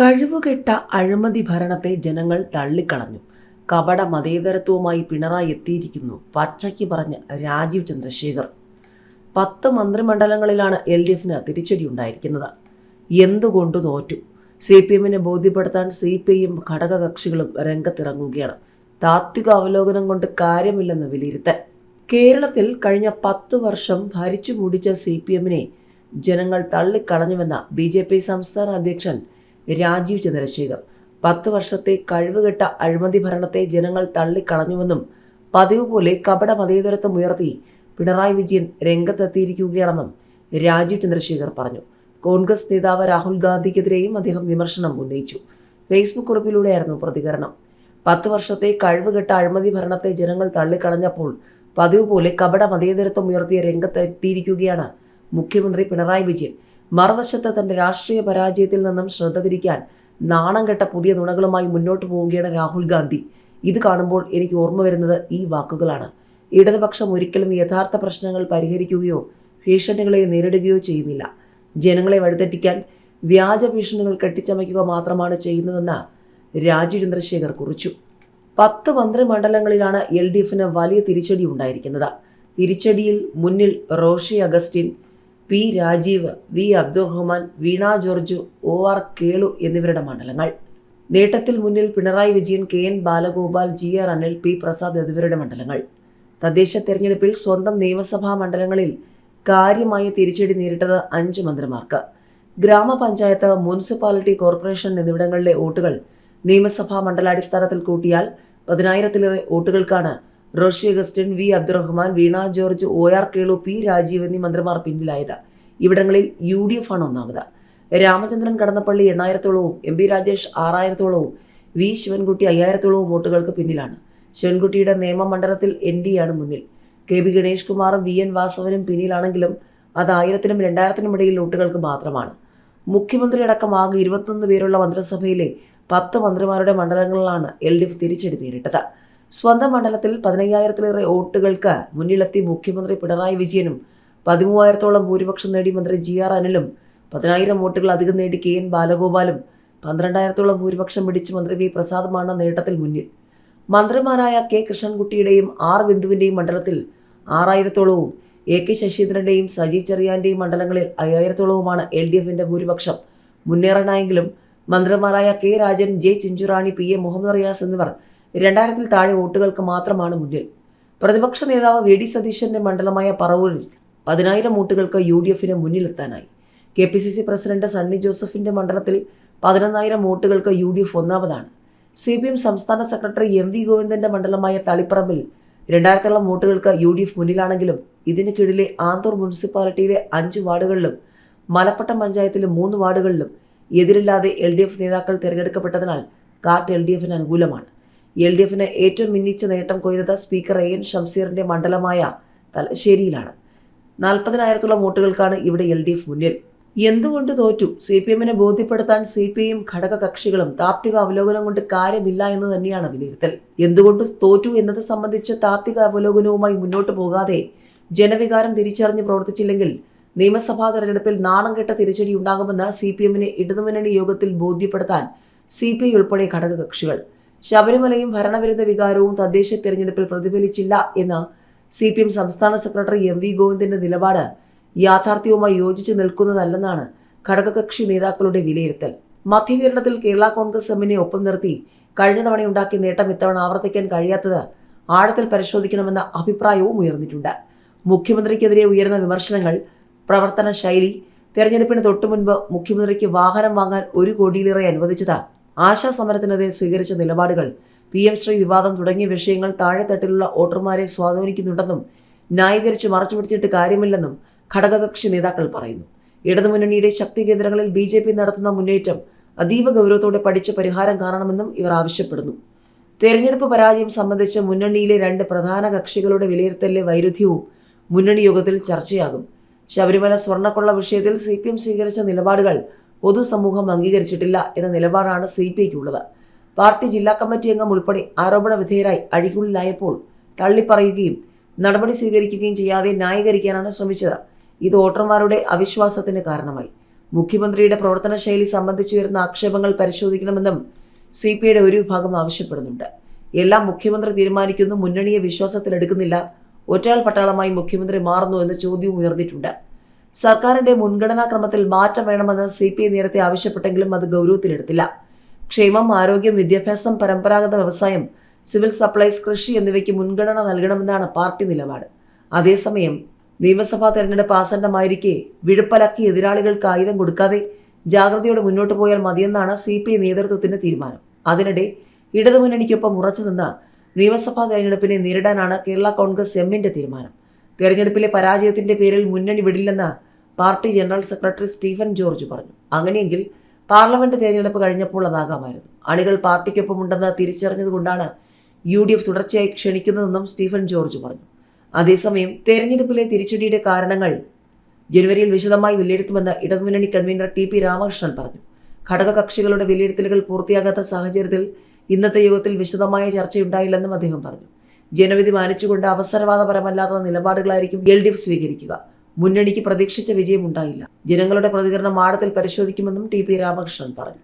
കഴിവുകെട്ട അഴിമതി ഭരണത്തെ ജനങ്ങൾ തള്ളിക്കളഞ്ഞു. കപട മതേതരത്വവുമായി പിണറായി എത്തിയിരിക്കുന്നു പച്ചയ്ക്ക് പറഞ്ഞ രാജീവ് ചന്ദ്രശേഖർ. പത്ത് മന്ത്രിമണ്ഡലങ്ങളിലാണ് എൽ ഡി എഫിന് തിരിച്ചടി ഉണ്ടായിരിക്കുന്നത് എന്തുകൊണ്ട് തോറ്റു? സി പി എമ്മിനെ ബോധ്യപ്പെടുത്താൻ സി പി ഐയും ഘടകകക്ഷികളും രംഗത്തിറങ്ങുകയാണ്. താത്വിക അവലോകനം കൊണ്ട് കാര്യമില്ലെന്ന് വിലയിരുത്തൽ. കേരളത്തിൽ കഴിഞ്ഞ പത്ത് വർഷം ഭരിച്ചു മൂടിച്ച സി പി എമ്മിനെ ജനങ്ങൾ തള്ളിക്കളഞ്ഞുവെന്ന ബി ജെ പി സംസ്ഥാന അധ്യക്ഷൻ രാജീവ് ചന്ദ്രശേഖർ. പത്തു വർഷത്തെ കഴിവുകെട്ട അഴിമതി ഭരണത്തെ ജനങ്ങൾ തള്ളിക്കളഞ്ഞുവെന്നും പതിവ് പോലെ കപട മതേതരത്വം ഉയർത്തി പിണറായി വിജയൻ രംഗത്തെത്തിയിരിക്കുകയാണെന്നും രാജീവ് ചന്ദ്രശേഖർ പറഞ്ഞു. കോൺഗ്രസ് നേതാവ് രാഹുൽ ഗാന്ധിക്കെതിരെയും അദ്ദേഹം വിമർശനം ഉന്നയിച്ചു. ഫേസ്ബുക്ക് കുറിപ്പിലൂടെയായിരുന്നു പ്രതികരണം. പത്ത് വർഷത്തെ കഴിവുകെട്ട അഴിമതി ഭരണത്തെ ജനങ്ങൾ തള്ളിക്കളഞ്ഞപ്പോൾ പതിവ് പോലെ കപട മതേതരത്വം ഉയർത്തിയ രംഗത്തെത്തിയിരിക്കുകയാണ് മുഖ്യമന്ത്രി പിണറായി വിജയൻ. മറുവശത്ത് തന്റെ രാഷ്ട്രീയ പരാജയത്തിൽ നിന്നും ശ്രദ്ധ തിരിക്കാൻ നാണം കെട്ട പുതിയ നുണകളുമായി മുന്നോട്ട് പോവുകയാണ് രാഹുൽ ഗാന്ധി. ഇത് കാണുമ്പോൾ എനിക്ക് ഓർമ്മ വരുന്നത് ഈ വാക്കുകളാണ്. ഇടതുപക്ഷം ഒരിക്കലും യഥാർത്ഥ പ്രശ്നങ്ങൾ പരിഹരിക്കുകയോ ഭീഷണികളെ നേരിടുകയോ ചെയ്യുന്നില്ല. ജനങ്ങളെ വഴിതെറ്റിക്കാൻ വ്യാജ ഭീഷണികൾ കെട്ടിച്ചമയ്ക്കുക മാത്രമാണ് ചെയ്യുന്നതെന്ന് രാജീവ് ചന്ദ്രശേഖർ കുറിച്ചു. പത്ത് മന്ത്രിമണ്ഡലങ്ങളിലാണ് എൽ ഡി എഫിന് വലിയ തിരിച്ചടി ഉണ്ടായിരിക്കുന്നത്. തിരിച്ചടിയിൽ മുന്നിൽ Roshy Augustine P Rajeev V Abdurahiman Veena George O R Kelu എന്നിവരുടെ മണ്ഡലങ്ങൾ. നേട്ടത്തിൽ മുന്നിൽ Pinarayi Vijayan K N Balagopal G R Anil P Prasad എന്നിവരുടെ മണ്ഡലങ്ങൾ. തദ്ദേശ തെരഞ്ഞെടുപ്പിൽ സ്വന്തം നിയമസഭാ മണ്ഡലങ്ങളിൽ കാര്യമായ തിരിച്ചടി നേരിട്ടത് അഞ്ച് മന്ത്രിമാർക്ക്. ഗ്രാമപഞ്ചായത്ത് മുനിസിപ്പാലിറ്റി കോർപ്പറേഷൻ എന്നിവിടങ്ങളിലെ വോട്ടുകൾ നിയമസഭാ മണ്ഡലാടിസ്ഥാനത്തിൽ കൂട്ടിയാൽ പതിനായിരത്തിലേറെ വോട്ടുകൾക്കാണ് Roshy Augustine V Abdurahiman Veena George O R Kelu P Rajeev എന്നീ മന്ത്രിമാർ പിന്നിലായത്. ഇവിടങ്ങളിൽ യു ഡി എഫ് ആണ് ഒന്നാമത്. രാമചന്ദ്രൻ കടന്നപ്പള്ളി എണ്ണായിരത്തോളവും എം പി രാജേഷ് ആറായിരത്തോളവും വി ശിവൻകുട്ടി അയ്യായിരത്തോളവും വോട്ടുകൾക്ക് പിന്നിലാണ്. ശിവൻകുട്ടിയുടെ നിയമമണ്ഡലത്തിൽ എൻ ഡി ആണ് മുന്നിൽ. കെ ബി ഗണേഷ് കുമാറും വി എൻ വാസവനും പിന്നിലാണെങ്കിലും അത് ആയിരത്തിനും രണ്ടായിരത്തിനും ഇടയിൽ വോട്ടുകൾക്ക് മാത്രമാണ്. മുഖ്യമന്ത്രി അടക്കം ആകെ ഇരുപത്തൊന്ന് പേരുള്ള മന്ത്രിസഭയിലെ പത്ത് മന്ത്രിമാരുടെ മണ്ഡലങ്ങളിലാണ് എൽ ഡി എഫ് തിരിച്ചടി നേരിട്ടത്. സ്വന്തം മണ്ഡലത്തിൽ പതിനയ്യായിരത്തിലേറെ വോട്ടുകൾക്ക് മുന്നിലെത്തി മുഖ്യമന്ത്രി പിണറായി വിജയനും പതിമൂവായിരത്തോളം ഭൂരിപക്ഷം നേടി മന്ത്രി ജി ആർ അനിലും പതിനായിരം വോട്ടുകൾ അധികം നേടി കെ എൻ ബാലഗോപാലും പന്ത്രണ്ടായിരത്തോളം ഭൂരിപക്ഷം പിടിച്ച് മന്ത്രി വി പ്രസാദുമാണ് നേട്ടത്തിൽ മുന്നിൽ. മന്ത്രിമാരായ കെ കൃഷ്ണൻകുട്ടിയുടെയും ആർ ബിന്ദുവിന്റെയും മണ്ഡലത്തിൽ ആറായിരത്തോളവും എ കെ ശശീന്ദ്രന്റെയും സജി ചെറിയാന്റെയും മണ്ഡലങ്ങളിൽ അയ്യായിരത്തോളവുമാണ് എൽ ഡി എഫിന്റെ ഭൂരിപക്ഷം മുന്നേറാനായെങ്കിലും മന്ത്രിമാരായ K Rajan J Chinchurani P A Muhammad Riyas എന്നിവർ രണ്ടായിരത്തിൽ താഴെ വോട്ടുകൾക്ക് മാത്രമാണ് മുന്നിൽ. പ്രതിപക്ഷ നേതാവ് വി ഡി സതീശന്റെ മണ്ഡലമായ പറവൂരിൽ പതിനായിരം വോട്ടുകൾക്ക് യു ഡി എഫിന് മുന്നിലെത്താനായി. K P C C president Sunny ജോസഫിന്റെ മണ്ഡലത്തിൽ പതിനൊന്നായിരം വോട്ടുകൾക്ക് യു ഡി എഫ് ഒന്നാമതാണ്. സി പി എം സംസ്ഥാന സെക്രട്ടറി എം വി ഗോവിന്ദന്റെ മണ്ഡലമായ തളിപ്പറമ്പിൽ രണ്ടായിരത്തോളം വോട്ടുകൾക്ക് യു ഡി എഫ് മുന്നിലാണെങ്കിലും ഇതിന് കീഴിലെ ആന്തൂർ മുനിസിപ്പാലിറ്റിയിലെ അഞ്ച് വാർഡുകളിലും മലപ്പട്ടം പഞ്ചായത്തിലെ മൂന്ന് വാർഡുകളിലും എതിരില്ലാതെ എൽ ഡി എഫ് നേതാക്കൾ തിരഞ്ഞെടുക്കപ്പെട്ടതിനാൽ കാറ്റ് എൽ ഡി എഫിന് അനുകൂലമാണ്. എൽ ഡി എഫിന് ഏറ്റവും മിന്നിച്ച നേട്ടം കൊയ്തത് സ്പീക്കർ എ എൻ ഷംസീറിന്റെ മണ്ഡലമായ തലശ്ശേരിയിലാണ്. നാൽപ്പതിനായിരത്തോളം വോട്ടുകൾക്കാണ് ഇവിടെ എൽ ഡി എഫ് മുന്നിൽ. എന്തുകൊണ്ട് തോറ്റു? സി പി എമ്മിനെ ബോധ്യപ്പെടുത്താൻ സി പി ഐയും ഘടകകക്ഷികളും താത്വിക അവലോകനം കൊണ്ട് കാര്യമില്ല എന്ന് തന്നെയാണ് വിലയിരുത്തൽ. എന്തുകൊണ്ട് തോറ്റു എന്നത് സംബന്ധിച്ച് താത്വിക അവലോകനവുമായി മുന്നോട്ട് പോകാതെ ജനവികാരം തിരിച്ചറിഞ്ഞ് പ്രവർത്തിച്ചില്ലെങ്കിൽ നിയമസഭാ തെരഞ്ഞെടുപ്പിൽ നാണം കെട്ട തിരിച്ചടി ഉണ്ടാകുമെന്ന് സി പി എമ്മിനെ ഇടതുമുന്നണി യോഗത്തിൽ ബോധ്യപ്പെടുത്താൻ സി പി ഐ ഉൾപ്പെടെ ഘടകകക്ഷികൾ ശബരിമലയും ഭരണവിരുദ്ധ വികാരവും തദ്ദേശ തെരഞ്ഞെടുപ്പിൽ പ്രതിഫലിച്ചില്ല എന്ന് സി പി എം സംസ്ഥാന സെക്രട്ടറി എം വി ഗോവിന്ദന്റെ നിലപാട് യാഥാർത്ഥ്യവുമായി യോജിച്ചു നിൽക്കുന്നതല്ലെന്നാണ് ഘടകകക്ഷി നേതാക്കളുടെ വിലയിരുത്തൽ. മധ്യകേരളത്തിൽ കേരള കോൺഗ്രസ് എമ്മിനെ ഒപ്പം നിർത്തി കഴിഞ്ഞ തവണ ഉണ്ടാക്കിയ നേട്ടം ഇത്തവണ ആവർത്തിക്കാൻ കഴിയാത്തത് ആഴത്തിൽ പരിശോധിക്കണമെന്ന അഭിപ്രായവും ഉയർന്നിട്ടുണ്ട്. മുഖ്യമന്ത്രിക്കെതിരെ ഉയർന്ന വിമർശനങ്ങൾ പ്രവർത്തന ശൈലി തെരഞ്ഞെടുപ്പിന് തൊട്ടുമുൻപ് മുഖ്യമന്ത്രിക്ക് വാഹനം വാങ്ങാൻ ഒരു കോടിയിലേറെ അനുവദിച്ചത് ആശാസമരത്തിനെതിരെ സ്വീകരിച്ച നിലപാടുകൾ. പി എം ശ്രീ വിവാദം തുടങ്ങിയ വിഷയങ്ങൾ താഴെത്തട്ടിലുള്ള വോട്ടർമാരെ സ്വാധീനിക്കുന്നുണ്ടെന്നും ന്യായീകരിച്ച് മറച്ചുപിടിച്ചിട്ട് കാര്യമില്ലെന്നും ഘടകകക്ഷി നേതാക്കൾ പറയുന്നു. ഇടതുമുന്നണിയുടെ ശക്തി കേന്ദ്രങ്ങളിൽ ബി ജെ പി നടത്തുന്ന മുന്നേറ്റം അതീവ ഗൗരവത്തോടെ പഠിച്ച് പരിഹാരം കാണണമെന്നും ഇവർ ആവശ്യപ്പെടുന്നു. തെരഞ്ഞെടുപ്പ് പരാജയം സംബന്ധിച്ച് മുന്നണിയിലെ രണ്ട് പ്രധാന കക്ഷികളുടെ വിലയിരുത്തലിലെ വൈരുദ്ധ്യവും മുന്നണി യോഗത്തിൽ ചർച്ചയാകും. ശബരിമല സ്വർണക്കൊള്ള വിഷയത്തിൽ സി പി എം സ്വീകരിച്ച നിലപാടുകൾ പൊതുസമൂഹം അംഗീകരിച്ചിട്ടില്ല എന്ന നിലപാടാണ് സി പി ഐക്കുള്ളത്. പാർട്ടി ജില്ലാ കമ്മിറ്റി അംഗം ഉൾപ്പെടെ ആരോപണ വിധേയരായി അഴിക്കുള്ളിലായപ്പോൾ തള്ളിപ്പറയുകയും നടപടി സ്വീകരിക്കുകയും ചെയ്യാതെ ന്യായീകരിക്കാനാണ് ശ്രമിച്ചത്. ഇത് വോട്ടർമാരുടെ അവിശ്വാസത്തിന് കാരണമായി. മുഖ്യമന്ത്രിയുടെ പ്രവർത്തന ശൈലി സംബന്ധിച്ചുയരുന്ന ആക്ഷേപങ്ങൾ പരിശോധിക്കണമെന്നും സി പി ഐയുടെ ഒരു വിഭാഗം ആവശ്യപ്പെടുന്നുണ്ട്. എല്ലാം മുഖ്യമന്ത്രി തീരുമാനിക്കുന്നു മുന്നണിയെ വിശ്വാസത്തിലെടുക്കുന്നില്ല. ഒറ്റയാൾ പട്ടാളമായി മുഖ്യമന്ത്രി മാറുന്നു എന്ന ചോദ്യവും ഉയർന്നിട്ടുണ്ട്. സർക്കാരിന്റെ മുൻഗണനാ ക്രമത്തിൽ മാറ്റം വേണമെന്ന് സി പി ഐ നേരത്തെ ആവശ്യപ്പെട്ടെങ്കിലും അത് ഗൗരവത്തിലെടുത്തില്ല. ക്ഷേമം ആരോഗ്യം വിദ്യാഭ്യാസം പരമ്പരാഗത വ്യവസായം സിവിൽ സപ്ലൈസ് കൃഷി എന്നിവയ്ക്ക് മുൻഗണന നൽകണമെന്നാണ് പാർട്ടി നിലപാട്. അതേസമയം നിയമസഭാ തെരഞ്ഞെടുപ്പ് ആസന്നമായിരിക്കെ വിഴുപ്പലക്കി എതിരാളികൾക്ക് ആയുധം കൊടുക്കാതെ ജാഗ്രതയോടെ മുന്നോട്ട് പോയാൽ മതിയെന്നാണ് സി പി ഐ നേതൃത്വത്തിന്റെ തീരുമാനം. അതിനിടെ ഇടതുമുന്നണിക്കൊപ്പം ഉറച്ചു നിന്ന് നിയമസഭാ തെരഞ്ഞെടുപ്പിനെ നേരിടാനാണ് കേരള കോൺഗ്രസ് എമ്മിന്റെ തീരുമാനം. തെരഞ്ഞെടുപ്പിലെ പരാജയത്തിന്റെ പേരിൽ മുന്നണി വിടില്ലെന്ന് party general secretary Stephen George പറഞ്ഞു. അങ്ങനെയെങ്കിൽ പാർലമെന്റ് തെരഞ്ഞെടുപ്പ് കഴിഞ്ഞപ്പോൾ അതാകാമായിരുന്നു. അണികൾ പാർട്ടിക്കൊപ്പമുണ്ടെന്ന് തിരിച്ചറിഞ്ഞതുകൊണ്ടാണ് യു ഡി എഫ് തുടർച്ചയായി ക്ഷണിക്കുന്നതെന്നും സ്റ്റീഫൻ ജോർജ് പറഞ്ഞു. അതേസമയം തെരഞ്ഞെടുപ്പിലെ തിരിച്ചടിയുടെ കാരണങ്ങൾ ജനുവരിയിൽ വിശദമായി വിലയിരുത്തുമെന്ന് ഇടതുമുന്നണി കൺവീനർ ടി പി രാമകൃഷ്ണൻ പറഞ്ഞു. ഘടകകക്ഷികളുടെ വിലയിരുത്തലുകൾ പൂർത്തിയാകാത്ത സാഹചര്യത്തിൽ ഇന്നത്തെ യോഗത്തിൽ വിശദമായ ചർച്ചയുണ്ടായില്ലെന്നും അദ്ദേഹം പറഞ്ഞു. ജനവിധി മാനിച്ചുകൊണ്ട് അവസരവാദപരമല്ലാത്ത നിലപാടുകളായിരിക്കും എൽ ഡി എഫ് സ്വീകരിക്കുക. മുന്നണിക്ക് പ്രതീക്ഷിച്ച വിജയമുണ്ടായില്ല ജനങ്ങളുടെ പ്രതികരണം ആഴത്തിൽ പരിശോധിക്കുമെന്നും ടി പി രാമകൃഷ്ണൻ പറഞ്ഞു.